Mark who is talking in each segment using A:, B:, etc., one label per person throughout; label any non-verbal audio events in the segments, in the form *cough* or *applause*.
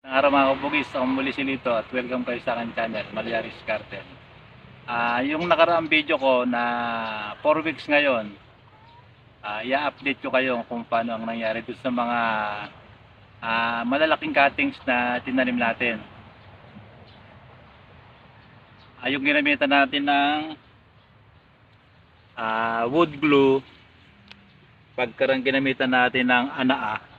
A: Ang araw mga kabugis, ako muli si Lito at welcome kayo sa akin channel, Malyaris Cartel. Ah, yung nakaraang video ko na 4 weeks ngayon, ah, i-update ko kayo kung paano ang nangyari doon sa mga ah, malalaking cuttings na tinanim natin. Ah, yung ginamitan natin ng ah, wood glue, pagkarang ginamitan natin ng anaa,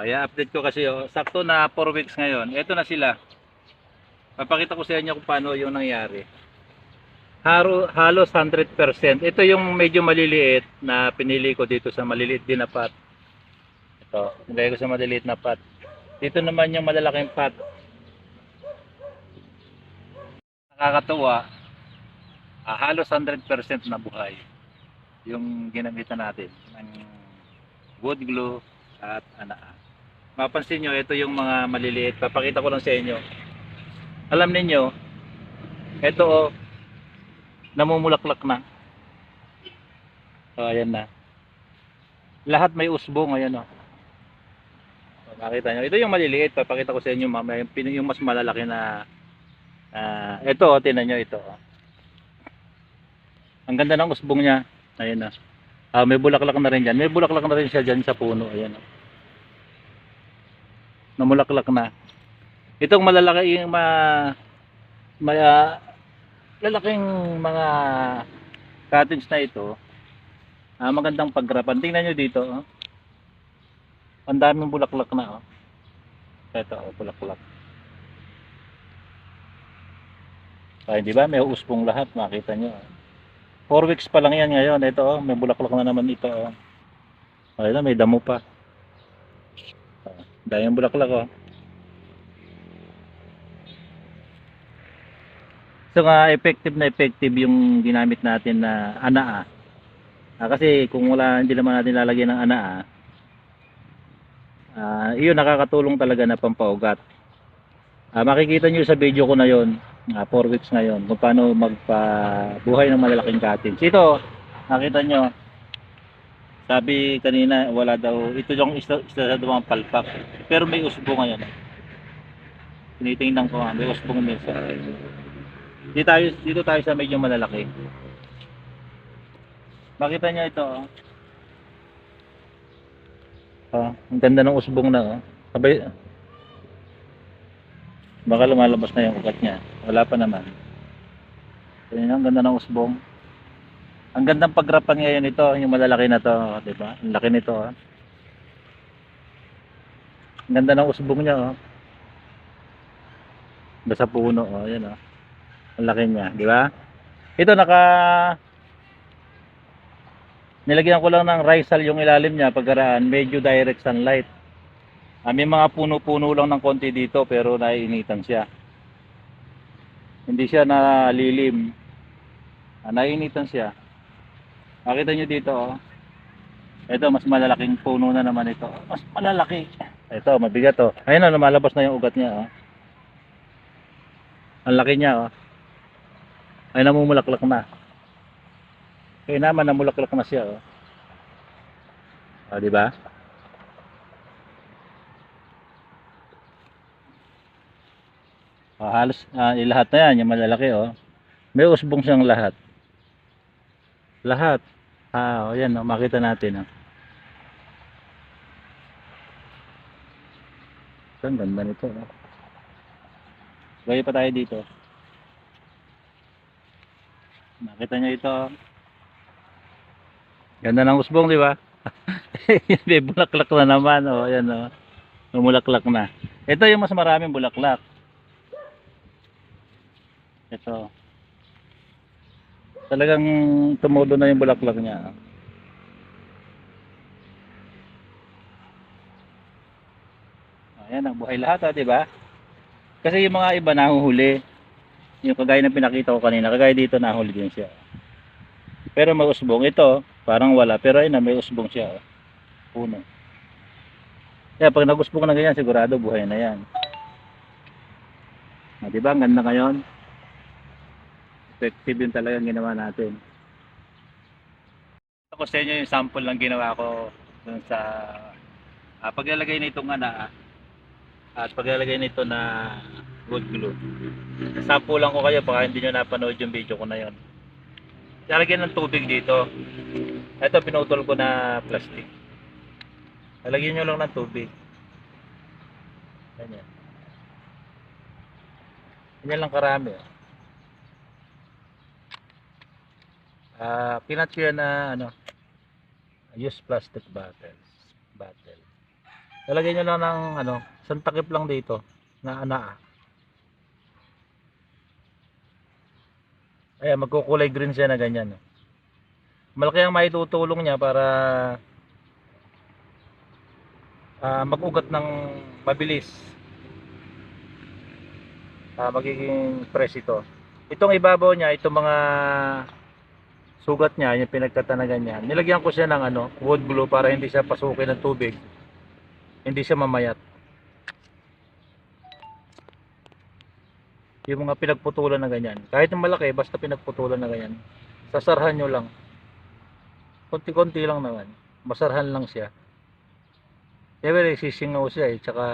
A: Ay, update ko kasi oh, sakto na 4 weeks ngayon. Ito na sila. Papakita ko sa inyo kung paano yung nangyari. Haro, halos 100%. Ito yung medyo maliliit na pinili ko dito sa maliliit din na pot. Ito, nilagay ko sa maliliit na pot. Dito naman yung malalaking pot. Nakakatuwa. Ah, halos 100% na buhay yung ginamitan natin ng wood glue at anaa. Mapansin nyo, ito yung mga maliliit. Papakita ko lang sa inyo. Alam ninyo, ito oh, namumulaklak na. Oh, ayan na. Lahat may usbong, ayan oh. Oh, Makita nyo. Ito yung maliliit. Papakita ko sa inyo mamaya. Yung, yung mas malalaki na ah, ito, oh, tinan nyo ito. Oh. Ang ganda ng usbong niya. Ayan na. Ah, may bulaklak na rin dyan. May bulaklak na rin siya dyan sa puno. Ayan oh namulaklak na. Itong malalaki yung ma, may ah, lalaking mga cuttings na ito, ah, magandang pagrapan. Tingnan nyo dito. Oh. Ang daming bulaklak na. Oh. Ito, oh, bulaklak. Ay, di ba? May usbong lahat. Makita nyo. Oh. 4 weeks pa lang yan ngayon. Ito, oh, may bulaklak na naman ito. Oh. Ayun, may damo pa. Dahil bulaklak oh. So nga effective na effective yung ginamit natin na anaa. Ah, kasi kung wala hindi naman natin lalagyan ng anaa, ah, iyon nakakatulong talaga na pampaugat. Ah, makikita nyo sa video ko na yon, 4 weeks ngayon, kung paano magpabuhay ng malalaking cuttings. Ito, nakita nyo, sabi kanina, wala daw, ito yung isa, isa sa dalawang palpak. Pero may usbo ngayon. Tinitingnan ko nga, may usbong minsan. Dito tayo, dito tayo sa medyo malalaki. Makita niyo ito, oh. Oh, ang ganda ng usbong na, oh. Sabay, baka lumalabas na yung ugat niya. Wala pa naman. Ayun, ang ganda ng usbong. Ang gandang pagrapan ngayon ito, yung malalaki na to, di ba? Ang laki nito, oh. Ang ganda ng usbong niya, oh. Basta puno, oh, yan, oh. Ang laki niya, di ba? Ito naka Nilagyan ko lang ng risal yung ilalim niya pagkaraan, medyo direct sunlight. Ah, may mga puno-puno lang ng konti dito pero naiinitan siya. Hindi siya nalilim. Ah, naiinitan siya. Makita nyo dito, oh. Ito, mas malalaking puno na naman ito. Mas malalaki. Ito, mabigat, oh. Ayun na, lumalabas na yung ugat niya, oh. Ang laki niya, oh. Ay, namumulaklak na. Kaya naman, namulaklak na siya, oh. O, di ba? O, halos, yung lahat na yan, yung malalaki, oh. May usbong siyang lahat. Lahat. Ah, o yan, oh, makita natin. Oh. Ang ganda nito. Oh. Gaya pa tayo dito. Nakita niyo ito. Ganda ng usbong, di ba? *laughs* May bulaklak na naman, oh, ayan oh. Lumulaklak na. Ito yung mas maraming bulaklak. Ito. Talagang tumulo na yung bulaklak niya. Ayan, ang buhay lahat, ah, di ba? Kasi yung mga iba nahuhuli. Yung kagaya ng pinakita ko kanina, kagaya dito nahuli din siya. Pero may usbong. Ito, parang wala. Pero ayun na, may usbong siya. oh. Puno. Kaya pag nag-usbong na ganyan, sigurado buhay na yan. Ah, di ba? Ang ganda ngayon. Effective yun talaga ang ginawa natin. Ako sa inyo yung sample lang ginawa ko dun sa Ah, paglalagay nitong ana at paglalagay nito na wood glue. Sample lang ko kayo baka hindi nyo napanood yung video ko na yon. Lalagyan ng tubig dito. Ito pinutol ko na plastic. Lalagyan nyo lang ng tubig. Ganyan. Ganyan lang karami. oh. Ah, pinat ko yan na ano, use plastic bottles. Bottle. Lalagyan nyo lang ng ano, isang takip lang dito na ana. Ayan, magkukulay green siya na ganyan. Malaki ang maitutulong niya para ah, mag-ugat ng mabilis. Ah, magiging fresh ito. Itong ibabaw niya, itong mga sugat niya, yung pinagtatanagan niya, nilagyan ko siya ng ano, wood glue para hindi siya pasukin ng tubig. Hindi siya mamayat. Yung mga pinagputulan na ganyan. Kahit yung malaki, basta pinagputulan na ganyan. Sasarhan nyo lang. Konti-konti lang naman. Masarhan lang siya. Siyempre, sisingaw siya eh, tsaka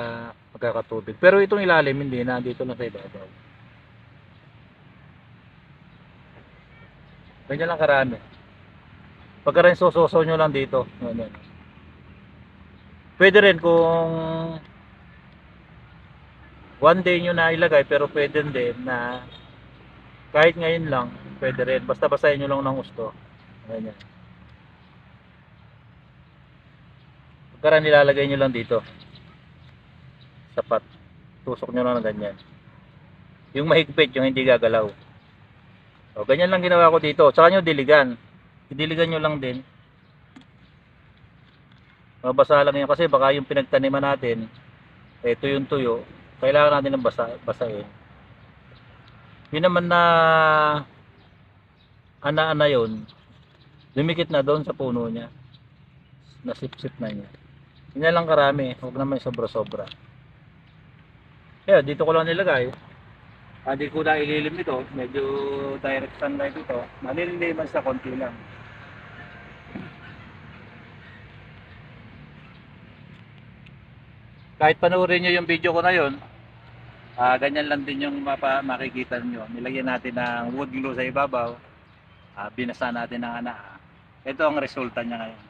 A: magkakatubig. Pero itong ilalim, hindi na, dito na sa ibabaw. Ganyan lang karami. Pagka rin sususo nyo lang dito. Ganyan. Pwede rin kung one day nyo na ilagay pero pwede din na kahit ngayon lang pwede rin. Basta basahin nyo lang ng gusto. Ganyan. Pagka rin nilalagay nyo lang dito. Sapat. Tusok nyo lang ng ganyan. Yung mahigpit, yung hindi gagalaw. O, ganyan lang ginawa ko dito. Tsaka nyo diligan. Idiligan nyo lang din. Mabasa lang yan kasi baka yung pinagtaniman natin, ito yung tuyo, kailangan natin ng basa, basahin. Yun naman na ana-ana yun, lumikit na doon sa puno niya. Nasip-sip na niya. Yun lang karami, huwag naman sobra-sobra. Kaya dito ko lang nilagay. Hindi ko na ililim ito, medyo direct sunlight ito. Malililiman sa konti lang. Kahit panoorin nyo yung video ko na yun, ah ganyan lang din yung mapa, makikita nyo. Nilagyan natin ng wood glue sa ibabaw, ah binasa natin ng ana. Ito ang resulta niya ngayon.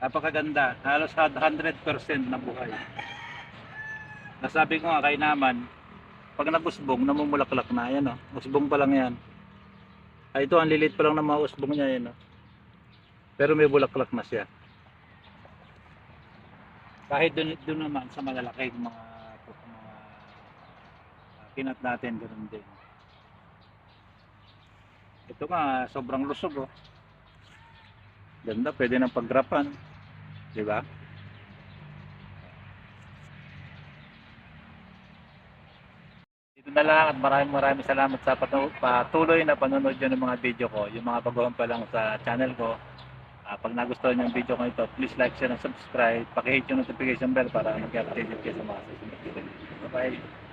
A: Napakaganda, halos 100% na buhay. Nasabi ko nga kay naman, pag nag-usbong, namumulaklak na yan, oh. usbong pa lang yan. Ah, ito, ang lilit pa lang ng mga usbong niya, yan, oh. pero may bulaklak na siya. Kahit dun, dun naman sa malalaki mga, mga ah, kinat natin, ganoon din. Ito nga, sobrang lusog, oh. Ganda, pwede nang paggrapan. Di Dito na lang at maraming maraming salamat sa patu- patuloy na panonood nyo ng mga video ko. Yung mga baguhan pa lang sa channel ko. Ah, pag nagustuhan nyo yung video ko ito, please like, share, and subscribe. Pakihit yung notification bell para mag-update kayo sa mga susunod. Bye-bye.